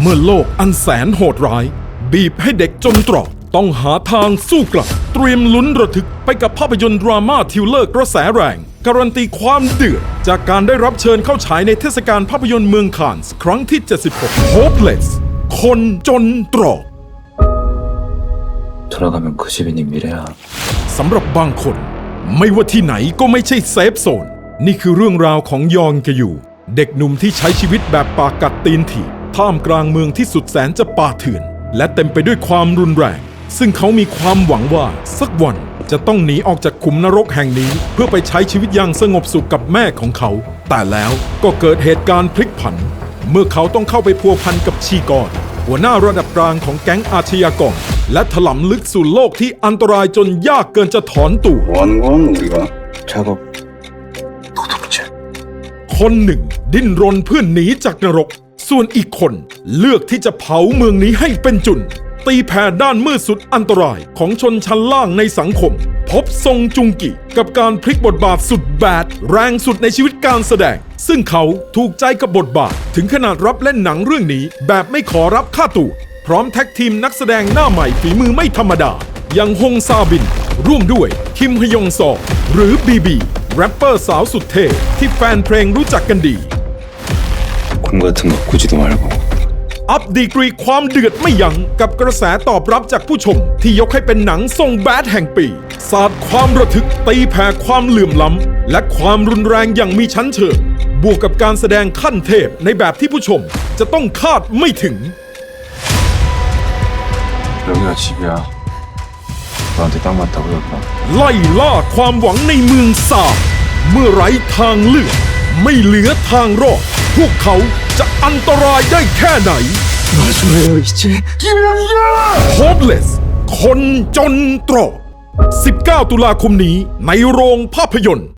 เมื่อโลกอันแสนโหดร้าย บีบให้เด็กจนตรอกต้องหาทางสู้กลับ เตรียมลุ้นระทึกไปกับภาพยนตร์ดราม่าทิวเลอร์กระแสแรง การันตีความเดือด จากการได้รับเชิญเข้าฉายในเทศกาลภาพยนตร์เมืองคานส์ครั้งที่ 76 Hopeless คนจนตรอก 돌아가면 그 집이 네 미래야. สำหรับบางคน ไม่ว่าที่ไหนก็ไม่ใช่เซฟโซน นี่คือเรื่องราวของยองกยู เด็กหนุ่มที่ใช้ชีวิตแบบปากกัดตีนถีบ ท่ามกลางเมืองที่สุดแสนจะป่าเถื่อน และเต็มไปด้วยความรุนแรง ซึ่งเขามีความหวังว่าสักวันจะต้องหนีออกจากขุมนรกแห่งนี้ เพื่อไปใช้ชีวิตอย่างสงบสุขกับแม่ของเขา แต่แล้วก็เกิดเหตุการณ์พลิกผัน เมื่อเขาต้องเข้าไปพัวพันกับชีกร หัวหน้าระดับกลางของแก๊งอาชญากร และถลำลึกสู่โลกที่อันตรายจนยากเกินจะถอนตัว 뭐 하는 건 우리가 작업 도둑질. คนหนึ่ง ดิ้นรนเพื่อหนีจากนรก ส่วนอีกคนเลือกที่จะเผาเมืองนี้ให้เป็นจุน ตีแผ่ด้านมืดสุดอันตรายของชนชั้นล่างในสังคม พบทรงจุงกิ กับการพลิกบทบาทสุดแบด แรงสุดในชีวิตการแสดง ซึ่งเขาถูกใจกับบทบาท ถึงขนาดรับเล่นหนังเรื่องนี้ แบบไม่ขอรับค่าตัวพร้อมแท็กทีมนักแสดงหน้าใหม่ฝีมือไม่ธรรมดา อย่างฮงซาบิน ร่วมด้วยคิมฮยองซอหรือบีบีแรปเปอร์สาวสุดเท่ที่แฟนเพลงรู้จักกันดี 공 같은 거 꾸지도 말고. อัพดีกรีความเดือดไม่ยั้งกับกระแสตอบรับจากผู้ชม ที่ยกให้เป็นหนังทรงแบดแห่งปี สาดความระทึกตีแผ่ความเหลื่อมล้ำ และความรุนแรงอย่างมีชั้นเชิง บวกกับการแสดงขั้นเทพในแบบที่ผู้ชม จะต้องคาดไม่ถึง 여기가 집이야. 너한테 딱 맞다고 그랬다. ไล่ล่าความหวังในเมืองสาบเมื่อไร้ทางเลือก ไม่เหลือทางรอด พวกเขาจะอันตรายได้แค่ไหนมาช่วยเราอีกเจ๊กินเยอะโฮปเลสคนจนตรอก19 ตุลาคมนี้ในโรงภาพยนตร์